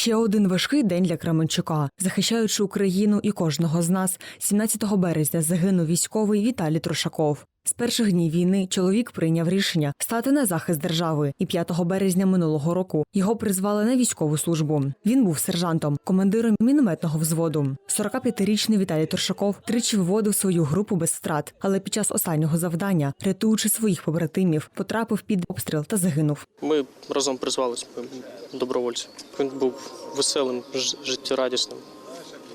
Ще один важкий день для Кременчука. Захищаючи Україну і кожного з нас, 17 березня загинув військовий Віталій Трошаков. З перших днів війни чоловік прийняв рішення стати на захист держави, і 5 березня минулого року його призвали на військову службу. Він був сержантом, командиром мінометного взводу. 45-річний Віталій Торшаков тричі виводив свою групу без втрат, але під час останнього завдання, рятуючи своїх побратимів, потрапив під обстріл та загинув. Ми разом призвалися ми добровольці. Він був веселим, життєрадісним.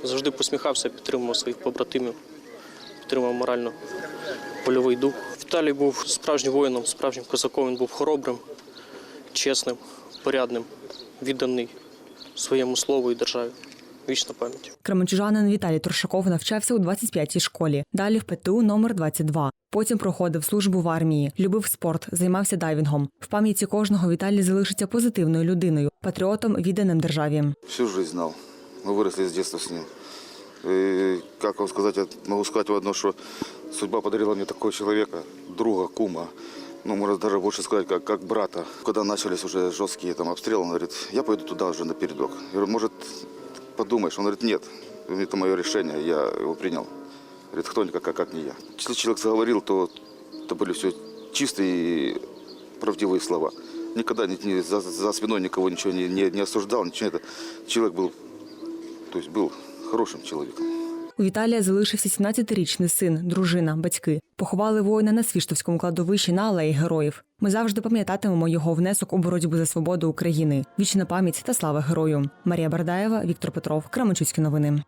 Завжди посміхався, підтримував своїх побратимів, підтримував морально польовий дух. Віталій був справжнім воїном, справжнім козаком. Він був хоробрим, чесним, порядним, відданий своєму слову і державі. Вічна пам'ять. Кременчужанин Віталій Торшаков навчався у 25-й школі, далі в ПТУ номер 22. Потім проходив службу в армії, любив спорт, займався дайвінгом. В пам'яті кожного Віталій залишиться позитивною людиною, патріотом, відданим державі. Всю жизнь знал. Мы выросли с детства с ним. Как вам сказать, я могу сказать в одно, что судьба подарила мне такого человека, друга, кума. Ну, можно даже больше сказать, как, как брата. Когда начались уже жесткие там обстрелы, он говорит, я пойду туда уже на передок. Я говорю, может, подумаешь? Он говорит, нет, это мое решение, я его принял. Говорит, кто никак, как, как не я. Если человек заговорил, то это были все чистые и правдивые слова. Никогда ни, ни за, за спиной никого ничего не, не, не осуждал, ничего это. Человек был, то есть был хорошим человеком. У Віталія залишився 17-річний син, дружина, батьки. Поховали воїна на Свіштовському кладовищі на алеї героїв. Ми завжди пам'ятатимемо його внесок у боротьбу за свободу України. Вічна пам'ять та слава герою. Марія Бардаєва, Віктор Петров, Кременчуцькі новини.